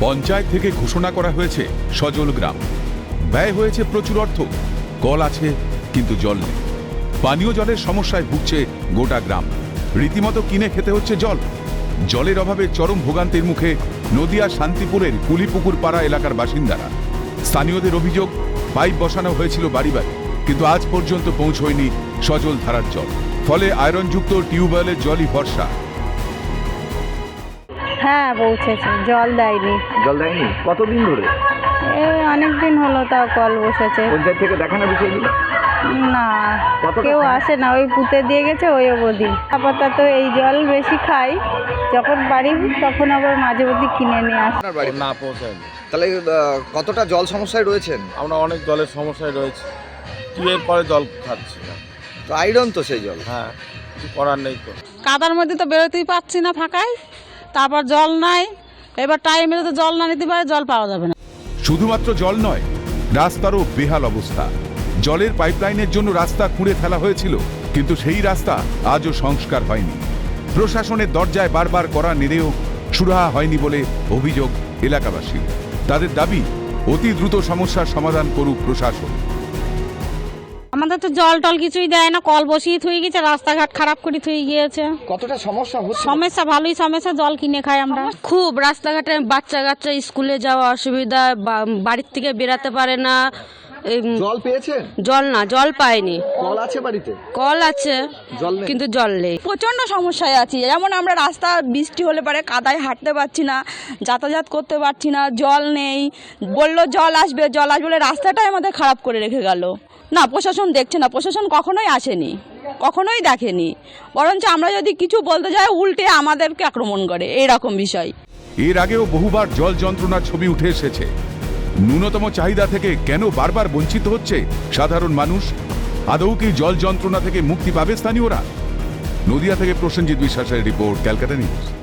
পঞ্চায়েত থেকে ঘোষণা করা হয়েছে সজল গ্রাম। ব্যয় হয়েছে প্রচুর অর্থ। কল আছে, কিন্তু জল নেই। পানীয় জলের সমস্যায় ভুগছে গোটা গ্রাম। রীতিমতো কিনে খেতে হচ্ছে জল। জলের অভাবে চরম ভোগান্তির মুখে নদিয়া শান্তিপুরের কুলিপুকুর পাড়া এলাকার বাসিন্দারা। স্থানীয়দের অভিযোগ, পাইপ বসানো হয়েছিল বাড়ি বাড়ি কিন্তু আজ পর্যন্ত পৌঁছয়নি সজল ধারার জল। ফলে আয়রনযুক্ত টিউবওয়েলের জলই ভরসা। হ্যাঁ পৌঁছেছে। জল দেয়নি। জল দেয়নি? কতদিন ধরে? এই অনেক দিন হলো তাও কল বসেছে। পঞ্চায়েত থেকে দেখানো বিষয়গুলো না কতটা কেউ আসে না। ওই পুঁতে দিয়ে গেছে ওই অবধি। আপাতত এই জল বেশি খাই। যখন বাড়ি তখন আবার মাঝে মধ্যে কিনে নিয়ে আসি। আপনার বাড়ি না পৌঁছায়নি তাহলে আহ, কতটা জল সমস্যায় রয়েছেন? আমরা অনেক জলের সমস্যায় রয়েছে। টিউবের পরে জল খাচ্ছি না। তো আয়রন তো সেই জল। হ্যাঁ কিছু করার নেই তো। কাদার মধ্যে তো বেরোতেই পাচ্ছি না ফাঁকায়। তারপর জল নাই, এবার টাইমে তো জল না নিতে পারে, জল পাওয়া যাবে না। শুধুমাত্র জল নয়, রাস্তারও বেহাল অবস্থা। জলের পাইপলাইনের জন্য রাস্তা খুঁড়ে ফেলা হয়েছিল, কিন্তু সেই রাস্তা আজও সংস্কার হয়নি। প্রশাসনের দরজায় বারবার করা নেড়েও সুরাহা হয়নি বলে অভিযোগ এলাকাবাসী তাদের দাবি, অতি দ্রুত সমস্যার সমাধান করুক প্রশাসন। আমাদের তো জল টল কিছুই দেয় না কল বসিয়ে থুয়ে গেছে রাস্তাঘাট খারাপ করে থুয়ে গিয়েছে। কতটা সমস্যা হচ্ছে? সমস্যা ভালোই সমস্যা জল কিনে খাই আমরা। খুব রাস্তাঘাটে বাচ্চা কাচ্চা স্কুলে যাওয়া অসুবিধা বা- বাড়ির থেকে বেরাতে পারে না জল পেয়েছেন? জল না জল পায়নি। কল আছে বাড়িতে? কল আছে জল নেই। কিন্তু জল নেই। প্রচণ্ড সমস্যায় আছি। যেমন আমরা রাস্তা বৃষ্টি হলে পরে কাদায় হাঁটতে পারছি না যাতায়াত করতে পারছি না জল নেই। বলল জল আসবে জল আসবে বলে রাস্তাটাই আমাদের খারাপ করে রেখে গেল। না, প্রশাসন দেখছে না। প্রশাসন কখনোই আসেনি। কখনোই দেখেনি। বরঞ্চ আমরা যদি কিছু বলতে যাই, উল্টে আমাদেরকে আক্রমণ করে। এইরকম বিষয়। এর আগেও বহুবার জল যন্ত্রণার ছবি উঠে এসেছে। ন্যূনতম চাহিদা থেকে কেন বারবার বঞ্চিত হচ্ছে সাধারণ মানুষ? আদৌ কি জল যন্ত্রণা থেকে মুক্তি পাবে স্থানীয়রা? নদিয়া থেকে প্রসেনজিৎ বিশ্বাসের রিপোর্ট, ক্যালকাটা নিউজ।